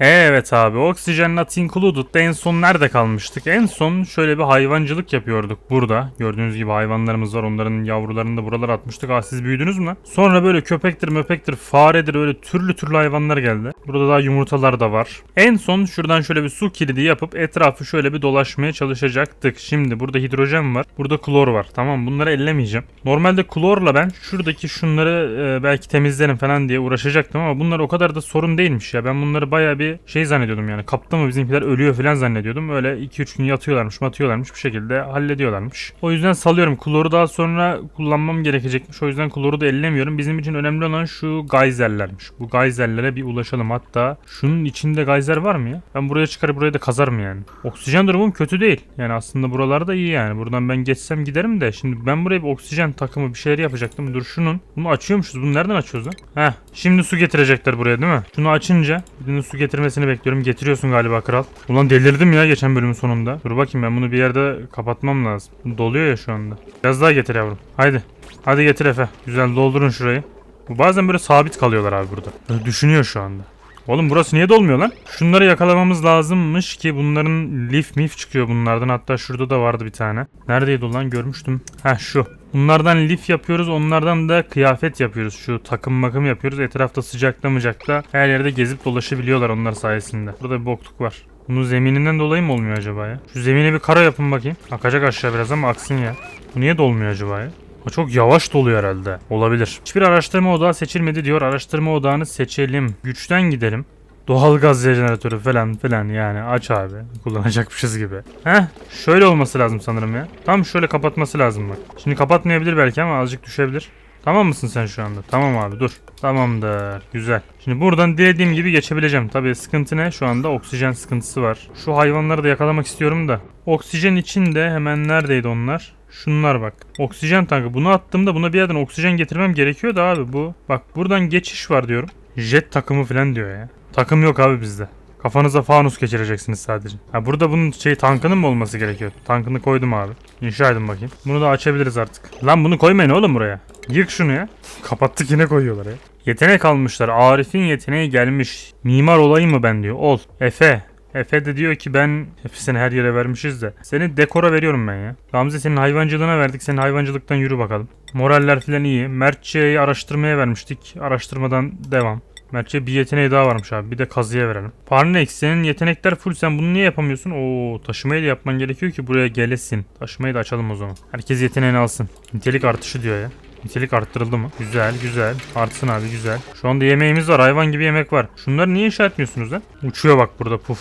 Evet abi Oxygen Not Included'da en son nerede kalmıştık? En son şöyle bir hayvancılık yapıyorduk burada. Gördüğünüz gibi hayvanlarımız var. Onların yavrularını da buralara atmıştık. Aa siz büyüdünüz mü lan? Sonra böyle köpektir möpektir faredir öyle türlü türlü hayvanlar geldi. Burada daha yumurtalar da var. En son şuradan şöyle bir su kilidi yapıp etrafı şöyle bir dolaşmaya çalışacaktık. Şimdi burada hidrojen var. Burada klor var. Tamam bunları ellemeyeceğim. Normalde klorla ben şuradaki şunları e, belki temizlerim falan diye uğraşacaktım ama bunlar o kadar da sorun değilmiş ya. Ben bunları bayağı bir şey zannediyordum yani. Kapta mı bizimkiler ölüyor falan zannediyordum. Öyle 2-3 gün yatıyorlarmış matıyorlarmış bir şekilde hallediyorlarmış. O yüzden salıyorum. Kloru daha sonra kullanmam gerekecekmiş. O yüzden kloru da ellemiyorum. Bizim için önemli olan şu gayzerlermiş. Bu gayzerlere bir ulaşalım. Hatta şunun içinde gayzer var mı ya? Ben buraya çıkarıp buraya da kazarım yani. Oksijen durumum kötü değil. Yani aslında buralarda iyi yani. Buradan ben geçsem giderim de. Şimdi ben buraya bir oksijen takımı bir şeyler yapacaktım. Dur şunun. Bunu açıyormuşuz. Bunu nereden açıyoruz lan? Heh. Şimdi su getirecekler buraya değil mi? Şunu açınca birinin su getirmesini bekliyorum. Getiriyorsun galiba kral. Ulan delirdim ya geçen bölümün sonunda. Dur bakayım ben bunu bir yerde kapatmam lazım. Doluyor ya şu anda. Biraz daha getir yavrum. Haydi. Hadi getir Efe. Güzel doldurun şurayı. Bazen böyle sabit kalıyorlar abi burada. Böyle düşünüyor şu anda. Oğlum burası niye dolmuyor lan? Şunları yakalamamız lazımmış ki bunların lif mif çıkıyor bunlardan. Hatta şurada da vardı bir tane. Neredeydi lan görmüştüm. Heh şu. Bunlardan lif yapıyoruz. Onlardan da kıyafet yapıyoruz. Şu takım makım yapıyoruz. Etrafta sıcakta mıcakta her yerde gezip dolaşabiliyorlar onlar sayesinde. Burada bir bokluk var. Bunun zemininden dolayı mı olmuyor acaba ya? Şu zemine bir kara yapın bakayım. Akacak aşağı biraz ama aksın ya. Bu niye dolmuyor acaba ya? O çok yavaş doluyor herhalde. Olabilir. Hiçbir araştırma odağı seçilmedi diyor. Araştırma odağını seçelim. Güçten gidelim. Doğal gaz jeneratörü falan filan yani aç abi. Kullanacakmışız gibi. Heh şöyle olması lazım sanırım ya. Tam şöyle kapatması lazım bak. Şimdi kapatmayabilir belki ama azıcık düşebilir. Tamam mısın sen şu anda? Tamam abi dur. Tamamdır. Güzel. Şimdi buradan dilediğim gibi geçebileceğim. Tabii sıkıntı ne? Şu anda oksijen sıkıntısı var. Şu hayvanları da yakalamak istiyorum da. Oksijen için de hemen neredeydi onlar? Şunlar bak. Oksijen tankı. Bunu attığımda buna bir yerden oksijen getirmem gerekiyor da abi bu. Bak buradan geçiş var diyorum. Jet takımı falan diyor ya. Takım yok abi bizde. Kafanıza fanus geçireceksiniz sadece. Ha burada bunun şey tankının mı olması gerekiyor? Tankını koydum abi. İnşa edin bakayım. Bunu da açabiliriz artık. Lan bunu koymayın oğlum buraya. Yık şunu ya. Kapattık yine koyuyorlar ya. Yetenek almışlar. Arif'in yeteneği gelmiş. Mimar olayım mı ben diyor. Ol. Efe. Efe de diyor ki ben hepsini her yere vermişiz de. Seni dekora veriyorum ben ya. Gamze senin hayvancılığına verdik. Senin hayvancılıktan yürü bakalım. Moraller falan iyi. Mertçe'yi araştırmaya vermiştik. Araştırmadan devam. Mertçe bir yeteneği daha varmış abi. Bir de kazıya verelim. Parnex senin yetenekler full. Sen bunu niye yapamıyorsun? Oo taşımayı da yapman gerekiyor ki buraya gelesin. Taşımayı da açalım o zaman. Herkes yeteneğini alsın. Nitelik artışı diyor ya. Nitelik arttırıldı mı? Güzel güzel. Artsın abi güzel. Şu anda yemeğimiz var. Hayvan gibi yemek var. Şunları niye inşa etmiyorsunuz lan? Uçuyor bak burada puf.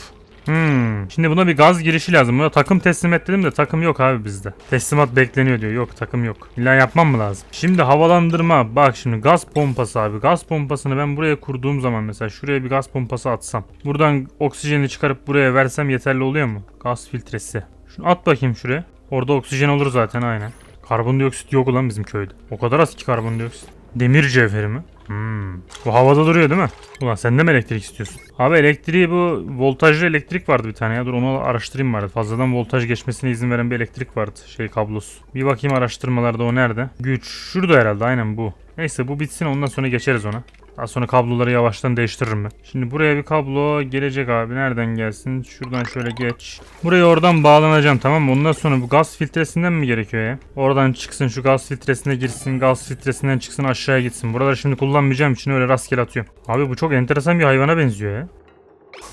Hmm. Şimdi buna bir gaz girişi lazım. Buna takım teslim et dedim de takım yok abi bizde. Teslimat bekleniyor diyor. Yok takım yok. İlla yapmam mı lazım? Şimdi havalandırma. Bak şimdi gaz pompası abi. Gaz pompasını ben buraya kurduğum zaman mesela şuraya bir gaz pompası atsam. Buradan oksijeni çıkarıp buraya versem yeterli oluyor mu? Gaz filtresi. Şunu at bakayım şuraya. Orada oksijen olur zaten aynen. Karbondioksit yok ulan bizim köyde. O kadar az ki karbondioksit. Demir cevheri mi? Hmm. Bu havada duruyor değil mi? Ulan sen de mi elektrik istiyorsun? Abi elektriği bu voltajlı elektrik vardı bir tane ya. Dur onu araştırayım bari. Fazladan voltaj geçmesine izin veren bir elektrik vardı. Şey kablosu. Bir bakayım araştırmalarda o nerede? Güç. Şurada herhalde aynen bu. Neyse bu bitsin ondan sonra geçeriz ona. Daha sonra kabloları yavaştan değiştiririm ben. Şimdi buraya bir kablo gelecek abi. Nereden gelsin? Şuradan şöyle geç. Buraya oradan bağlanacağım tamam mı? Ondan sonra bu gaz filtresinden mi gerekiyor ya? Oradan çıksın şu gaz filtresine girsin. Gaz filtresinden çıksın aşağıya gitsin. Buraları şimdi kullanmayacağım için öyle rastgele atıyorum. Abi bu çok enteresan bir hayvana benziyor ya.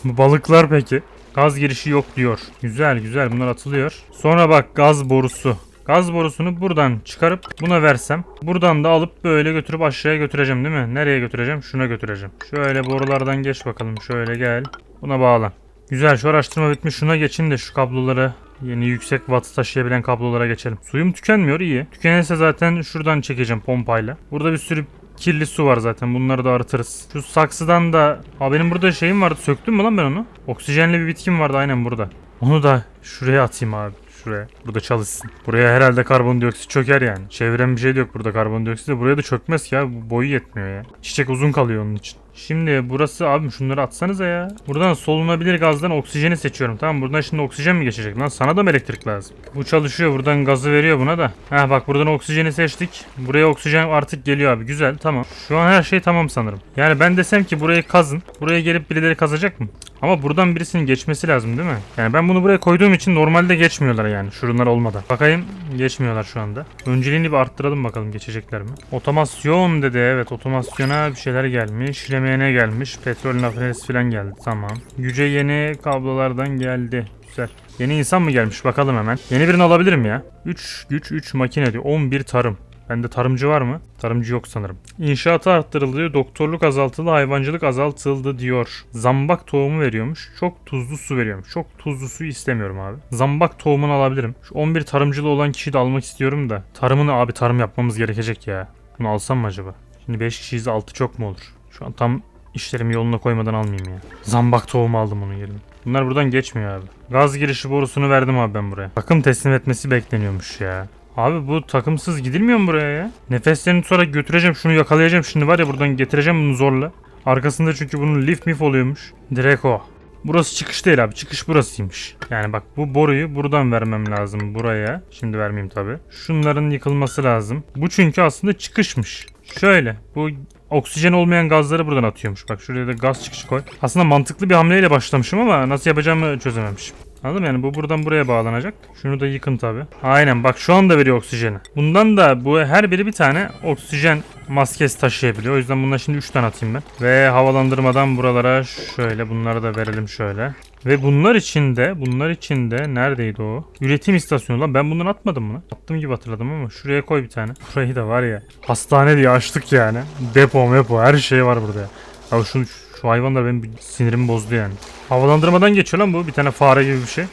Bu balıklar peki? Gaz girişi yok diyor. Güzel güzel bunlar atılıyor. Sonra bak gaz borusu. Gaz borusunu buradan çıkarıp buna versem. Buradan da alıp böyle götürüp aşağıya götüreceğim değil mi? Nereye götüreceğim? Şuna götüreceğim. Şöyle borulardan geç bakalım. Şöyle gel. Buna bağlan. Güzel şu araştırma bitmiş. Şuna geçin de şu kabloları yeni yüksek watt taşıyabilen kablolara geçelim. Suyum tükenmiyor iyi. Tükenirse zaten şuradan çekeceğim pompayla. Burada bir sürü kirli su var zaten. Bunları da arıtırız. Şu saksıdan da... Aa benim burada şeyim vardı. Söktüm mü lan ben onu? Oksijenli bir bitkim vardı aynen burada. Onu da şuraya atayım abi şuraya. Burada çalışsın. Buraya herhalde karbondioksit çöker yani. Çeviren bir şey de yok burada karbondioksit de. Buraya da çökmez ki. Bu Boyu yetmiyor ya. Çiçek uzun kalıyor onun için. Şimdi burası abi şunları atsanıza ya. Buradan solunabilir gazdan oksijeni seçiyorum. Tamam buradan şimdi oksijen mi geçecek lan? Sana da mı elektrik lazım? Bu çalışıyor. Buradan gazı veriyor buna da. Ha bak buradan oksijeni seçtik. Buraya oksijen artık geliyor abi. Güzel tamam. Şu an her şey tamam sanırım. Yani ben desem ki burayı kazın. Buraya gelip birileri kazacak mı? Ama buradan birisinin geçmesi lazım değil mi? Yani ben bunu buraya koyduğum için normalde geçmiyorlar yani şunlar olmadan. Bakayım geçmiyorlar şu anda. Önceliğini bir arttıralım bakalım geçecekler mi? Otomasyon dedi evet otomasyona bir şeyler gelmiş. RMN gelmiş. Petrol nafinesi falan geldi tamam. Yüce yeni kablolardan geldi. Güzel. Yeni insan mı gelmiş bakalım hemen. Yeni birini alabilirim ya. 3 güç 3 makine diyor. 11 tarım. Bende tarımcı var mı? Tarımcı yok sanırım. İnşaatı arttırıldı, doktorluk azaltıldı, hayvancılık azaltıldı diyor. Zambak tohumu veriyormuş. Çok tuzlu su veriyormuş. Çok tuzlu su istemiyorum abi. Zambak tohumunu alabilirim. Şu 11 tarımcılığı olan kişiyi de almak istiyorum da. Tarımını abi tarım yapmamız gerekecek ya. Bunu alsam mı acaba? Şimdi 5 kişiyiz 6 çok mu olur? Şu an tam işlerimi yoluna koymadan almayayım ya. Zambak tohumu aldım onun yerine. Bunlar buradan geçmiyor abi. Gaz girişi borusunu verdim abi ben buraya. Takım teslim etmesi bekleniyormuş ya. Abi bu takımsız gidilmiyor mu buraya ya? Nefeslerini tutarak götüreceğim şunu yakalayacağım şimdi var ya buradan getireceğim bunu zorla. Arkasında çünkü bunun lift mif oluyormuş. Direkt o. Burası çıkış değil abi çıkış burasıymış. Yani bak bu boruyu buradan vermem lazım buraya. Şimdi vermeyeyim tabi. Şunların yıkılması lazım. Bu çünkü aslında çıkışmış. Şöyle bu oksijen olmayan gazları buradan atıyormuş. Bak şuraya da gaz çıkışı koy. Aslında mantıklı bir hamleyle başlamışım ama nasıl yapacağımı çözememişim. Anladın? Yani bu buradan buraya bağlanacak. Şunu da yıkın tabi. Aynen bak şu anda veriyor oksijeni. Bundan da bu her biri bir tane oksijen maskesi taşıyabiliyor. O yüzden bundan şimdi 3 tane atayım ben. Ve havalandırmadan buralara şöyle bunları da verelim şöyle. Ve bunlar için de bunlar için de neredeydi o? Üretim istasyonu lan ben bundan atmadım mı? Attım gibi hatırladım ama şuraya koy bir tane. Burayı da var ya hastane diye açtık yani. Depo mepo her şey var burada ya. Ya şunu şu hayvanlar benim sinirimi bozdu yani. Havalandırmadan geçiyor lan bu bir tane fare gibi bir şey.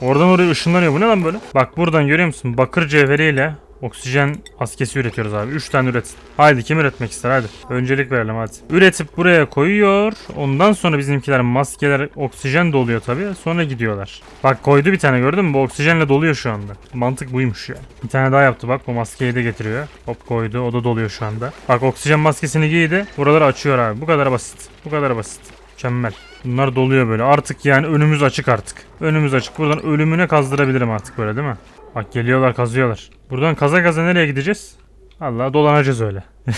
Oradan oraya ışınlanıyor. Bu ne lan böyle? Bak buradan görüyor musun? Bakır cevheriyle oksijen maskesi üretiyoruz abi. 3 tane üret. Haydi kim üretmek ister hadi. Öncelik verelim hadi. Üretip buraya koyuyor. Ondan sonra bizimkiler maskeler oksijen doluyor tabii. Sonra gidiyorlar. Bak koydu bir tane gördün mü? Bu oksijenle doluyor şu anda. Mantık buymuş ya. Bir tane daha yaptı bak. Bu maskeyi de getiriyor. Hop koydu. O da doluyor şu anda. Bak oksijen maskesini giydi. Buraları açıyor abi. Bu kadar basit. Bu kadar basit. Mükemmel. Bunlar doluyor böyle. Artık yani önümüz açık artık. Önümüz açık. Buradan ölümüne kazdırabilirim artık böyle değil mi? Bak geliyorlar kazıyorlar. Buradan kaza kaza nereye gideceğiz? Allah dolanacağız öyle.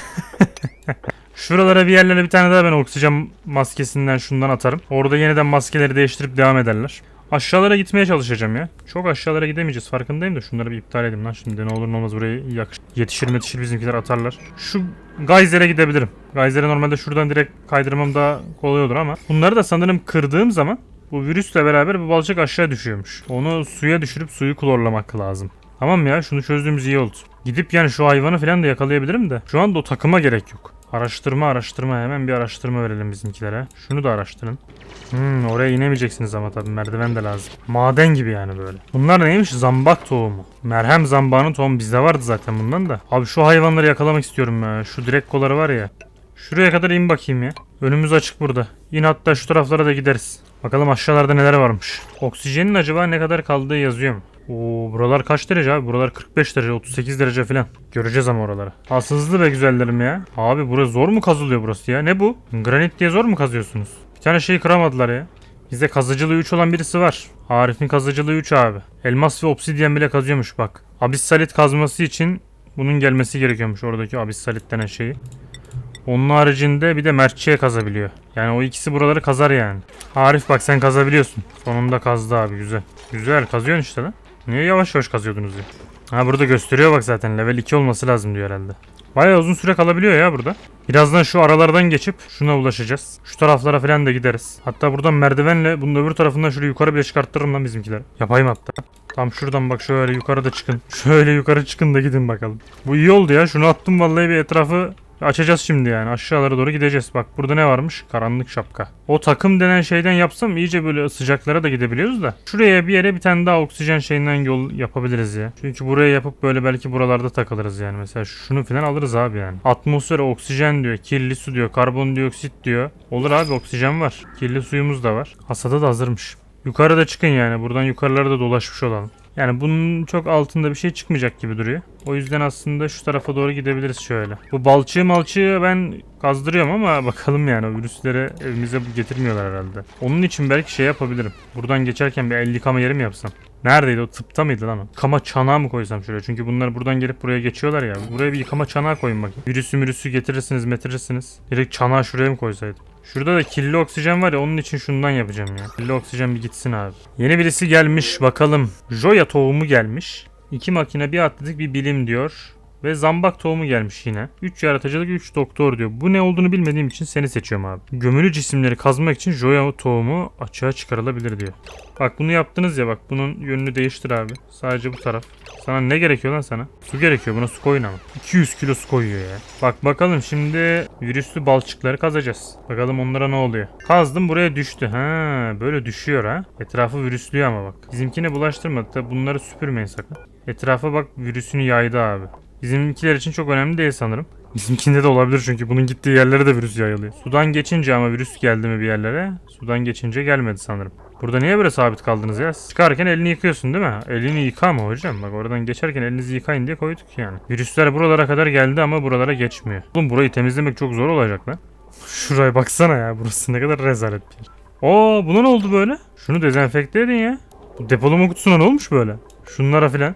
Şuralara bir yerlere bir tane daha ben oksijen maskesinden şundan atarım. Orada yeniden maskeleri değiştirip devam ederler. Aşağılara gitmeye çalışacağım ya. Çok aşağılara gidemeyeceğiz farkındayım da şunları bir iptal edeyim lan şimdi ne olur ne olmaz buraya yakış yetişir yetişir bizimkiler atarlar. Şu Geyser'e gidebilirim. Geyser'e normalde şuradan direkt kaydırmam daha kolay olur ama bunları da sanırım kırdığım zaman bu virüsle beraber bu balçık aşağı düşüyormuş. Onu suya düşürüp suyu klorlamak lazım. Tamam ya şunu çözdüğümüz iyi oldu. Gidip yani şu hayvanı falan da yakalayabilirim de. Şu anda o takıma gerek yok. Araştırma araştırma hemen bir araştırma verelim bizimkilere. Şunu da araştırın. Hmm, oraya inemeyeceksiniz ama tabii merdiven de lazım. Maden gibi yani böyle. Bunlar neymiş? Zambak tohumu. Merhem zambağının tohumu bizde vardı zaten bundan da. Abi şu hayvanları yakalamak istiyorum ya. Şu direkt kolları var ya. Şuraya kadar in bakayım ya. Önümüz açık burada. İn hatta şu taraflara da gideriz. Bakalım aşağılarda neler varmış. Oksijenin acaba ne kadar kaldığı yazıyor mu? Oo buralar kaç derece abi? Buralar 45 derece, 38 derece falan. Göreceğiz ama oraları. Asızlı be güzellerim ya. Abi burası zor mu kazılıyor burası ya? Ne bu? Granit diye zor mu kazıyorsunuz? Bir tane şeyi kıramadılar ya. Bizde kazıcılığı 3 olan birisi var. Arif'in kazıcılığı 3 abi. Elmas ve obsidyen bile kazıyormuş bak. Abissalit kazması için bunun gelmesi gerekiyormuş oradaki abissalit denen şeyi. Onun haricinde bir de mertçiye kazabiliyor. Yani o ikisi buraları kazar yani. Arif bak sen kazabiliyorsun. Sonunda kazdı abi güzel. Güzel kazıyorsun işte lan. Niye yavaş yavaş kazıyordunuz ya? Ha burada gösteriyor bak zaten level 2 olması lazım diyor herhalde. Bayağı uzun süre kalabiliyor ya burada. Birazdan şu aralardan geçip şuna ulaşacağız. Şu taraflara falan da gideriz. Hatta buradan merdivenle bunun öbür tarafından şöyle yukarı bile çıkarttırırım lan bizimkileri. Yapayım hatta. Tam şuradan bak şöyle yukarıda çıkın. Şöyle yukarı çıkın da gidin bakalım. Bu iyi oldu ya. Şunu attım vallahi bir etrafı Açacağız şimdi yani aşağılara doğru gideceğiz. Bak burada ne varmış? Karanlık şapka. O takım denen şeyden yapsam iyice böyle sıcaklara da gidebiliyoruz da. Şuraya bir yere bir tane daha oksijen şeyinden yol yapabiliriz ya. Çünkü buraya yapıp böyle belki buralarda takılırız yani. Mesela şunu falan alırız abi yani. Atmosfere oksijen diyor, kirli su diyor, karbondioksit diyor. Olur abi oksijen var. Kirli suyumuz da var. Hasada da hazırmış. Yukarıda çıkın yani. Buradan yukarılara da dolaşmış olalım. Yani bunun çok altında bir şey çıkmayacak gibi duruyor. O yüzden aslında şu tarafa doğru gidebiliriz şöyle. Bu balçığı malçığı ben kazdırıyorum ama bakalım yani o virüsleri evimize getirmiyorlar herhalde. Onun için belki şey yapabilirim. Buradan geçerken bir el yıkama yeri mi yapsam? Neredeydi o tıpta mıydı lan o? Yıkama çanağı mı koysam şuraya? Çünkü bunlar buradan gelip buraya geçiyorlar ya. Buraya bir yıkama çanağı koyun bakayım. Virüsü mürüsü getirirsiniz metirirsiniz. Direkt çanağı şuraya mı koysaydım? Şurada da kirli oksijen var ya onun için şundan yapacağım ya. Kirli oksijen bir gitsin abi. Yeni birisi gelmiş bakalım. Joya tohumu gelmiş. İki makine bir atletik bir bilim diyor. Ve zambak tohumu gelmiş yine. 3 yaratıcılık 3 doktor diyor. Bu ne olduğunu bilmediğim için seni seçiyorum abi. Gömülü cisimleri kazmak için Joya tohumu açığa çıkarılabilir diyor. Bak bunu yaptınız ya bak bunun yönünü değiştir abi. Sadece bu taraf. Sana ne gerekiyor lan sana? Su gerekiyor buna su koyun ama. 200 kilo su koyuyor ya. Bak bakalım şimdi virüslü balçıkları kazacağız. Bakalım onlara ne oluyor. Kazdım buraya düştü. Ha böyle düşüyor ha. Etrafı virüslüyor ama bak. Bizimkine bulaştırmadı. Tabi bunları süpürmeyin sakın. Etrafa bak virüsünü yaydı abi. Bizimkiler için çok önemli değil sanırım. Bizimkinde de olabilir çünkü bunun gittiği yerlere de virüs yayılıyor. Sudan geçince ama virüs geldi mi bir yerlere? Sudan geçince gelmedi sanırım. Burada niye böyle sabit kaldınız ya? Çıkarken elini yıkıyorsun değil mi? Elini yıkama hocam. Bak oradan geçerken elinizi yıkayın diye koyduk yani. Virüsler buralara kadar geldi ama buralara geçmiyor. Oğlum burayı temizlemek çok zor olacak lan. Şuraya baksana ya. Burası ne kadar rezalet bir yer. Oo buna ne oldu böyle? Şunu dezenfekte edin ya. Bu depolama kutusuna ne olmuş böyle? Şunlara filan.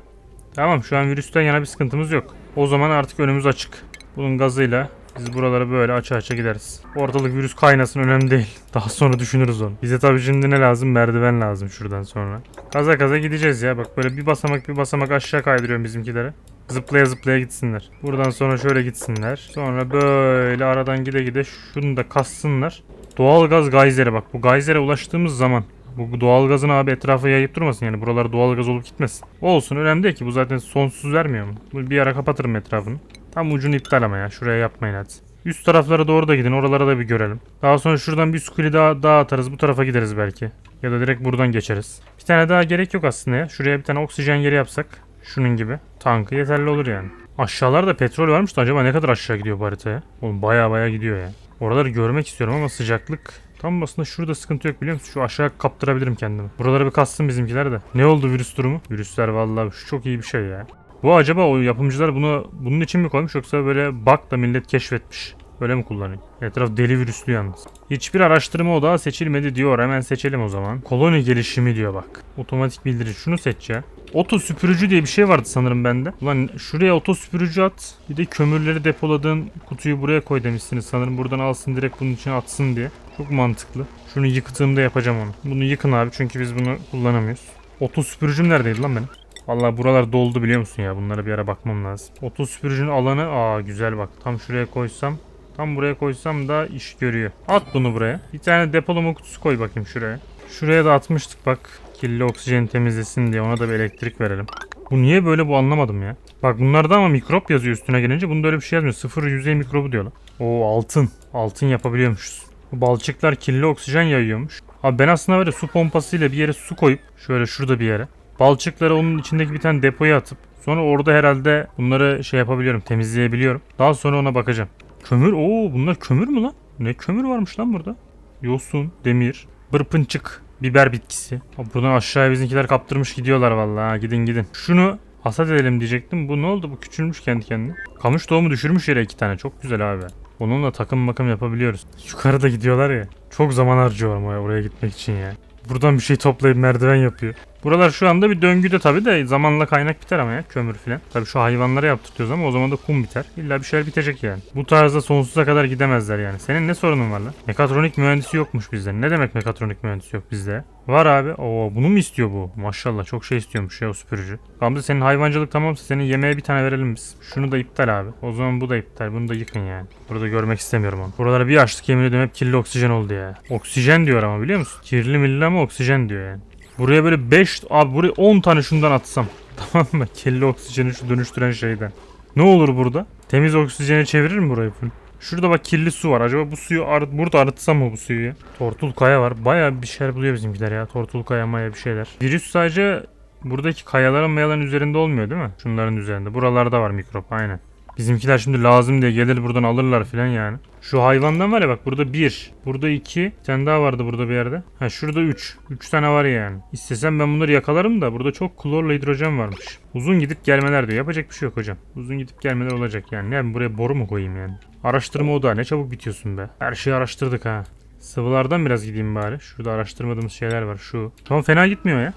Tamam şu an virüsten yana bir sıkıntımız yok. O zaman artık önümüz açık. Bunun gazıyla biz buralara böyle aça aça gideriz. Ortalık virüs kaynasın önemli değil. Daha sonra düşünürüz onu. Bize tabii şimdi ne lazım? Merdiven lazım şuradan sonra. Kaza kaza gideceğiz ya. Bak böyle bir basamak bir basamak aşağı kaydırıyorum bizimkileri. Zıplaya zıplaya gitsinler. Buradan sonra şöyle gitsinler. Sonra böyle aradan gide gide şunu da kassınlar. Doğalgaz gayzere bak. Bu gayzere ulaştığımız zaman bu doğalgazın abi etrafa yayıp durmasın yani buralar doğalgaz olup gitmesin. Olsun önemli değil ki bu zaten sonsuz vermiyor mu? Bir ara kapatırım etrafını. Tam ucunu iptal ama ya şuraya yapmayın hadi. Üst taraflara doğru da gidin oralara da bir görelim. Daha sonra şuradan bir skuli daha, daha atarız bu tarafa gideriz belki. Ya da direkt buradan geçeriz. Bir tane daha gerek yok aslında ya. Şuraya bir tane oksijen yeri yapsak. Şunun gibi. Tankı yeterli olur yani. Aşağılarda petrol varmış da acaba ne kadar aşağı gidiyor bu haritaya? Oğlum baya baya gidiyor ya. Oraları görmek istiyorum ama sıcaklık Tam aslında şurada sıkıntı yok biliyor musun? Şu aşağı kaptırabilirim kendimi. Buraları bir kassın bizimkiler de. Ne oldu virüs durumu? Virüsler vallahi şu çok iyi bir şey ya. Bu acaba o yapımcılar bunu bunun için mi koymuş yoksa böyle bug da millet keşfetmiş. Öyle mi kullanıyor? Etraf deli virüslü yalnız. Hiçbir araştırma odağı seçilmedi diyor. Hemen seçelim o zaman. Koloni gelişimi diyor bak. Otomatik bildiri. Şunu seç ya. Oto süpürücü diye bir şey vardı sanırım bende. Ulan şuraya oto süpürücü at. Bir de kömürleri depoladığın kutuyu buraya koy demişsiniz. Sanırım buradan alsın direkt bunun için atsın diye. Çok mantıklı. Şunu yıktığımda yapacağım onu. Bunu yıkın abi çünkü biz bunu kullanamıyoruz. Oto süpürücüm neredeydi lan benim? Vallahi buralar doldu biliyor musun ya? Bunlara bir ara bakmam lazım. Oto süpürücünün alanı aa güzel bak. Tam şuraya koysam Tam buraya koysam da iş görüyor. At bunu buraya. Bir tane depolama kutusu koy bakayım şuraya. Şuraya da atmıştık bak. Kirli oksijeni temizlesin diye ona da bir elektrik verelim. Bu niye böyle bu anlamadım ya. Bak bunlarda ama mikrop yazıyor üstüne gelince. Bunda öyle bir şey yazmıyor. Sıfır yüzey mikrobu diyorlar. Oo altın. Altın yapabiliyormuşuz. Bu balçıklar kirli oksijen yayıyormuş. Abi ben aslında böyle su pompasıyla bir yere su koyup şöyle şurada bir yere. Balçıkları onun içindeki bir tane depoya atıp sonra orada herhalde bunları şey yapabiliyorum temizleyebiliyorum. Daha sonra ona bakacağım. Kömür oo bunlar kömür mü lan? Ne kömür varmış lan burada? Yosun, demir, bırpınçık, biber bitkisi. Abi buradan aşağıya bizimkiler kaptırmış gidiyorlar vallahi. Gidin gidin. Şunu hasat edelim diyecektim. Bu ne oldu? Bu küçülmüş kendi kendine. Kamış tohumu düşürmüş yere iki tane. Çok güzel abi. Onunla takım makım yapabiliyoruz. Yukarıda gidiyorlar ya. Çok zaman harcıyorum oraya, oraya gitmek için ya. Buradan bir şey toplayıp merdiven yapıyor. Buralar şu anda bir döngüde tabi de zamanla kaynak biter ama ya kömür filan. Tabi şu hayvanlara yaptırtıyoruz ama o zaman da kum biter. İlla bir şeyler bitecek yani. Bu tarzda sonsuza kadar gidemezler yani. Senin ne sorunun var lan? Mekatronik mühendisi yokmuş bizde. Ne demek mekatronik mühendisi yok bizde? Var abi. Oo bunu mu istiyor bu? Maşallah çok şey istiyormuş ya o süpürücü. Gamze senin hayvancılık tamamsa senin yemeğe bir tane verelim biz. Şunu da iptal abi. O zaman bu da iptal. Bunu da yıkın yani. Burada görmek istemiyorum onu. Buralara bir açtık yemin ediyorum hep kirli oksijen oldu ya. Oksijen diyor ama biliyor musun? Kirli milli ama oksijen diyor yani. Buraya böyle 5 abi buraya 10 tane şundan atsam. Tamam mı? Kirli oksijeni şu dönüştüren şeyden. Ne olur burada? Temiz oksijene çevirir mi burayı full? Şurada bak kirli su var. Acaba bu suyu arıt burada arıtsam mı bu suyu ya? Tortul kaya var. Baya bir şeyler buluyor bizimkiler ya. Tortul kaya maya bir şeyler. Virüs sadece buradaki kayaların mayaların üzerinde olmuyor değil mi? Şunların üzerinde. Buralarda var mikrop aynen. Bizimkiler şimdi lazım diye gelir buradan alırlar filan yani. Şu hayvandan var ya bak burada bir, burada iki, bir tane daha vardı burada bir yerde. Ha şurada üç. Üç tane var yani. İstesem ben bunları yakalarım da burada çok klorla hidrojen varmış. Uzun gidip gelmeler diyor. Yapacak bir şey yok hocam. Uzun gidip gelmeler olacak yani. Ne ben buraya boru mu koyayım yani? Araştırma odağı ne çabuk bitiyorsun be. Her şeyi araştırdık ha. Sıvılardan biraz gideyim bari. Şurada araştırmadığımız şeyler var. Şu. Tamam fena gitmiyor ya.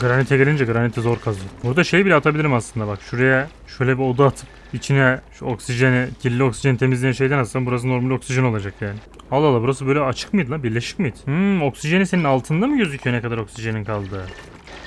Granite gelince granite zor kazıyor. Burada şey bile atabilirim aslında bak. Şuraya şöyle bir oda atıp içine şu oksijeni, kirli oksijeni temizleyen şeyden atsam burası normal oksijen olacak yani. Allah Allah burası böyle açık mıydı lan? Birleşik miydi? Hmm oksijeni senin altında mı gözüküyor ne kadar oksijenin kaldı?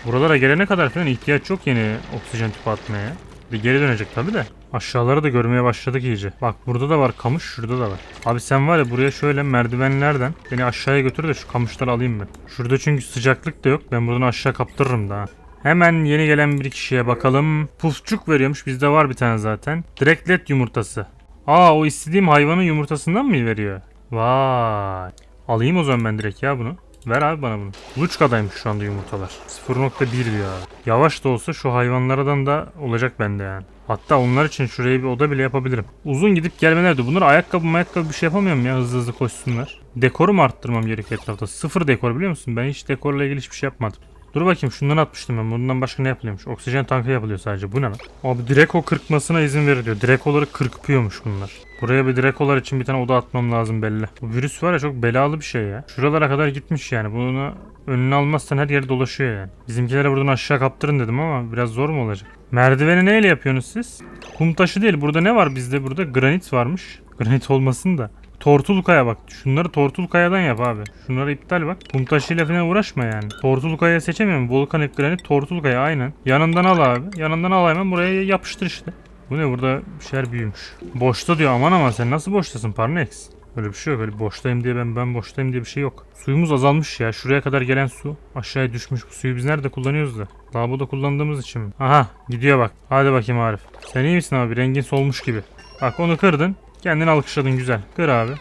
Buralara gelene kadar falan ihtiyaç yok yeni oksijen tüpü atmaya. Bir geri dönecek tabi de. Aşağıları da görmeye başladık iyice. Bak burada da var kamış şurada da var. Abi sen var ya buraya şöyle merdivenlerden beni aşağıya götür de şu kamışları alayım ben. Şurada çünkü sıcaklık da yok. Ben buradan aşağı kaptırırım daha. Hemen yeni gelen bir kişiye bakalım. Pufçuk veriyormuş. Bizde var bir tane zaten. Direkt led yumurtası. Aa o istediğim hayvanın yumurtasından mı veriyor? Vay. Alayım o zaman ben direkt ya bunu. Ver abi bana bunu. Luçka'daymış şu anda yumurtalar. 0.1 diyor abi. Yavaş da olsa şu hayvanlardan da olacak bende yani. Hatta onlar için şuraya bir oda bile yapabilirim. Uzun gidip gelmelerdi. Bunlar ayakkabı ayakkabı bir şey yapamıyorum ya hızlı hızlı koşsunlar. Dekoru mu arttırmam gerekiyor etrafta? Sıfır dekor biliyor musun? Ben hiç dekorla ilgili hiçbir şey yapmadım. Dur bakayım şundan atmıştım ben. Bundan başka ne yapılıyormuş? Oksijen tankı yapılıyor sadece. Bu ne lan? Abi Dreko kırpmasına izin veriliyor. Drekoları kırpıyormuş bunlar. Buraya bir Drekolar için bir tane oda atmam lazım belli. Bu virüs var ya çok belalı bir şey ya. Şuralara kadar gitmiş yani. Bunu önüne almazsan her yere dolaşıyor yani. Bizimkilere buradan aşağı kaptırın dedim ama biraz zor mu olacak? Merdiveni neyle yapıyorsunuz siz? Kum taşı değil. Burada ne var bizde? Burada granit varmış. Granit olmasın da. Tortul kaya bak. Şunları tortul kayadan yap abi. Şunları iptal bak. Kum taşıyla falan uğraşma yani. Tortul kaya seçemiyorum. Volkanik granit tortul kaya aynen. Yanından al abi. Yanından al hemen buraya yapıştır işte. Bu ne burada bir şeyler büyümüş. Boşta diyor aman aman sen nasıl boştasın Parnex? Öyle bir şey yok. Öyle boştayım diye ben ben boştayım diye bir şey yok. Suyumuz azalmış ya. Şuraya kadar gelen su aşağıya düşmüş. Bu suyu biz nerede kullanıyoruz da? Lavaboda kullandığımız için mi? Aha gidiyor bak. Hadi bakayım Arif. Sen iyi misin abi? Rengin solmuş gibi. Bak onu kırdın. Kendini alkışladın güzel. Kır abi.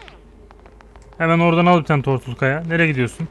Hemen oradan al bir tane tortul kaya. Nereye gidiyorsun?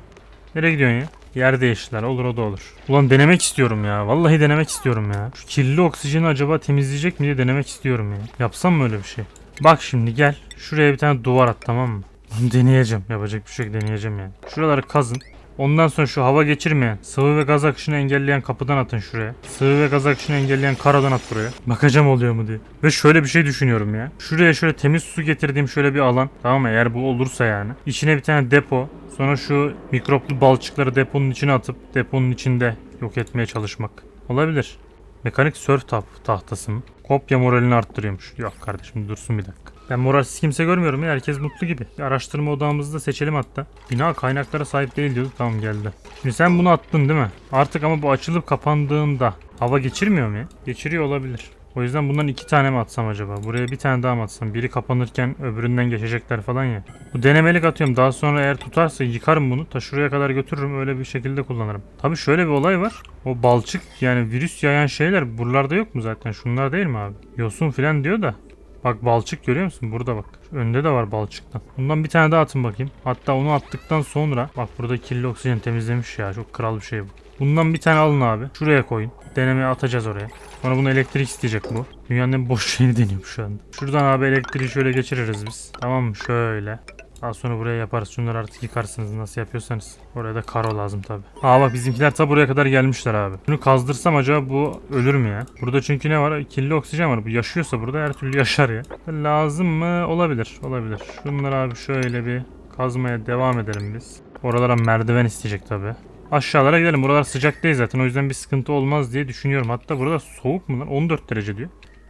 Nereye gidiyorsun ya? Yer değiştiler. Olur o da olur. Ulan denemek istiyorum ya. Vallahi denemek istiyorum ya. Şu kirli oksijeni acaba temizleyecek mi diye denemek istiyorum ya. Yapsam mı öyle bir şey? Bak şimdi gel. Şuraya bir tane duvar at tamam mı? Deneyeceğim. Yapacak bir şey deneyeceğim yani. Şuraları kazın. Ondan sonra şu hava geçirmeyen, sıvı ve gaz akışını engelleyen kapıdan atın şuraya. Sıvı ve gaz akışını engelleyen karadan at buraya. Bakacağım oluyor mu diye. Ve şöyle bir şey düşünüyorum ya. Şuraya şöyle temiz su getirdiğim şöyle bir alan. Tamam mı? Eğer bu olursa yani. İçine bir tane depo. Sonra şu mikroplu balçıkları deponun içine atıp deponun içinde yok etmeye çalışmak. Olabilir. Mekanik sörf tahtası mı? Kopya moralini arttırıyormuş. Yok kardeşim dursun bir dakika. Ben moralsiz kimse görmüyorum ya. Herkes mutlu gibi. Bir araştırma odamızda seçelim hatta. Bina kaynaklara sahip değil diyordu. Tamam geldi. Şimdi sen bunu attın değil mi? Artık ama bu açılıp kapandığında hava geçirmiyor mu ya? Geçiriyor olabilir. O yüzden bundan iki tane mi atsam acaba? Buraya bir tane daha mı atsam? Biri kapanırken öbüründen geçecekler falan ya. Bu denemelik atıyorum. Daha sonra eğer tutarsa yıkarım bunu. Ta şuraya kadar götürürüm. Öyle bir şekilde kullanırım. Tabi şöyle bir olay var. O balçık yani virüs yayan şeyler buralarda yok mu zaten? Şunlar değil mi abi? Yosun falan diyor da. Bak balçık görüyor musun? Burada bak. Önde de var balçıktan. Bundan bir tane daha atın bakayım. Hatta onu attıktan sonra bak burada kirli oksijen temizlemiş ya. Çok kral bir şey bu. Bundan bir tane alın abi. Şuraya koyun. Denemeye atacağız oraya. Sonra bunu elektrik isteyecek bu. Dünyanın en boş şeyini deniyorum şu anda. Şuradan abi elektriği şöyle geçiririz biz. Tamam mı? Şöyle. Daha sonra buraya yaparız. Şunları artık yıkarsınız nasıl yapıyorsanız. Oraya da karo lazım tabi. Aa bak bizimkiler ta buraya kadar gelmişler abi. Bunu kazdırsam acaba bu ölür mü ya? Burada çünkü ne var? Kirli oksijen var. Bu yaşıyorsa burada her türlü yaşar ya. Lazım mı? Olabilir. Olabilir. Şunları abi şöyle bir kazmaya devam edelim biz. Oralara merdiven isteyecek tabi. Aşağılara gidelim. Buralar sıcak değil zaten. O yüzden bir sıkıntı olmaz diye düşünüyorum. Hatta burada soğuk mu lan? 14 derece diyor.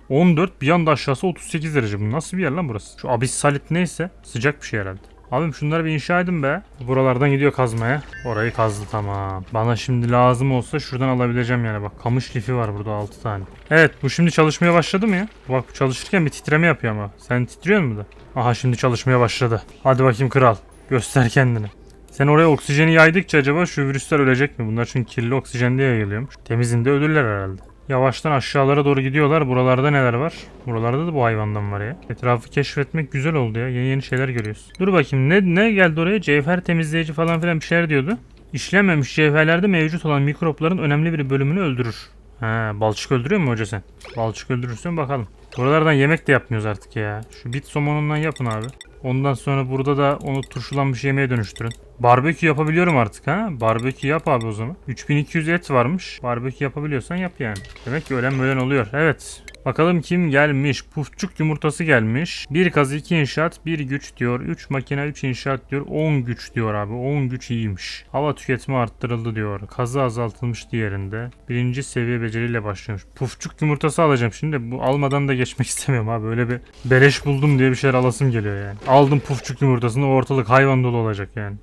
14 bir anda aşağısı 38 derece. Bu nasıl bir yer lan burası? Şu abissalit neyse sıcak bir şey herhalde. Abim şunları bir inşa edin be. Buralardan gidiyor kazmaya. Orayı kazdı tamam. Bana şimdi lazım olsa şuradan alabileceğim yani. Bak kamış lifi var burada 6 tane. Evet bu şimdi çalışmaya başladı mı ya? Bak bu çalışırken bir titreme yapıyor ama. Sen titriyor mu da? Aha şimdi çalışmaya başladı. Hadi bakayım kral. Göster kendini. Sen oraya oksijeni yaydıkça acaba şu virüsler ölecek mi? Bunlar çünkü kirli oksijen diye yayılıyormuş. Temizinde ölürler herhalde. Yavaştan aşağılara doğru gidiyorlar. Buralarda neler var? Buralarda da bu hayvandan var ya. Etrafı keşfetmek güzel oldu ya. Yeni yeni şeyler görüyoruz. Dur bakayım ne ne geldi oraya? Cevher temizleyici falan filan bir şeyler diyordu. İşlenmemiş cevherlerde mevcut olan mikropların önemli bir bölümünü öldürür. Ha, balçık öldürüyor mu hoca sen? Balçık öldürürsün bakalım. Buralardan yemek de yapmıyoruz artık ya. Şu bit somonundan yapın abi. Ondan sonra burada da onu turşulanmış yemeğe dönüştürün. Barbekü yapabiliyorum artık ha. Barbekü yap abi o zaman. 3200 et varmış. Barbekü yapabiliyorsan yap yani. Demek ki ölen ölen oluyor. Evet. Bakalım kim gelmiş? Pufçuk yumurtası gelmiş. Bir kazı 2 inşaat 1 güç diyor. 3 makine 3 inşaat diyor. 10 güç diyor abi. 10 güç iyiymiş. Hava tüketimi arttırıldı diyor. Kazı azaltılmış diğerinde. Birinci seviye beceriyle başlıyormuş. Pufçuk yumurtası alacağım şimdi. Bu almadan da geçmek istemiyorum abi. Öyle bir beleş buldum diye bir şeyler alasım geliyor yani. Aldım pufçuk yumurtasını ortalık hayvan dolu olacak yani.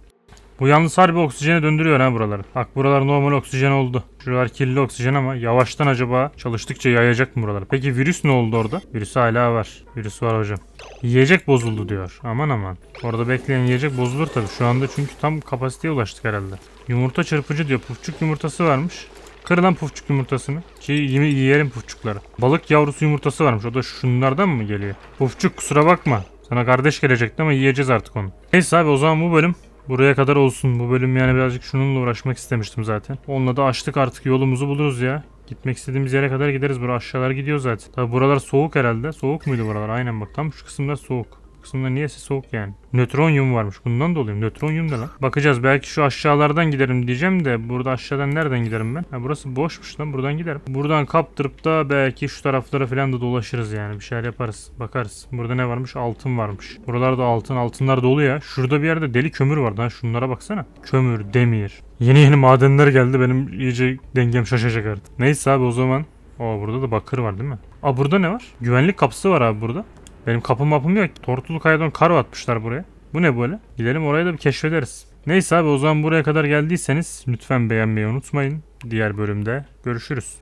Bu yalnız harbi oksijene döndürüyor ha buraları. Bak buralar normal oksijen oldu. Şuralar kirli oksijen ama yavaştan acaba çalıştıkça yayacak mı buraları? Peki virüs ne oldu orada? Virüs hala var. Virüs var hocam. Yiyecek bozuldu diyor. Aman aman. Orada bekleyen yiyecek bozulur tabii. Şu anda çünkü tam kapasiteye ulaştık herhalde. Yumurta çırpıcı diyor. Pufçuk yumurtası varmış. Kırılan pufçuk yumurtasını. Ki yeme- yiyelim pufçukları. Balık yavrusu yumurtası varmış. O da şunlardan mı geliyor? Pufçuk kusura bakma. Sana kardeş gelecekti ama yiyeceğiz artık onu. Neyse abi o zaman bu bölüm Buraya kadar olsun. Bu bölüm yani birazcık şununla uğraşmak istemiştim zaten. Onunla da açtık artık yolumuzu buluruz ya. Gitmek istediğimiz yere kadar gideriz. Buraya aşağılar gidiyor zaten. Tabi buralar soğuk herhalde. Soğuk muydu buralar? Aynen bak tam şu kısımda soğuk. Bu kısımda niyeyse soğuk yani. Nötronyum varmış. Bundan dolayı. Nötronyum ne lan? Bakacağız. Belki şu aşağılardan giderim diyeceğim de burada aşağıdan nereden giderim ben? Ha burası boşmuş lan. Buradan giderim. Buradan kaptırıp da belki şu taraflara falan da dolaşırız yani. Bir şeyler yaparız. Bakarız. Burada ne varmış? Altın varmış. Buralarda altın. Altınlar dolu ya. Şurada bir yerde deli kömür var. Lan şunlara baksana. Kömür, demir. Yeni yeni madenler geldi. Benim iyice dengem şaşacak artık. Neyse abi o zaman. Aa burada da bakır var değil mi? Aa burada ne var? Güvenlik kapısı var abi burada. Benim kapım mapım yok. Tortulu kayadan karo atmışlar buraya. Bu ne böyle? Gidelim oraya da bir keşfederiz. Neyse abi o zaman buraya kadar geldiyseniz lütfen beğenmeyi unutmayın. Diğer bölümde görüşürüz.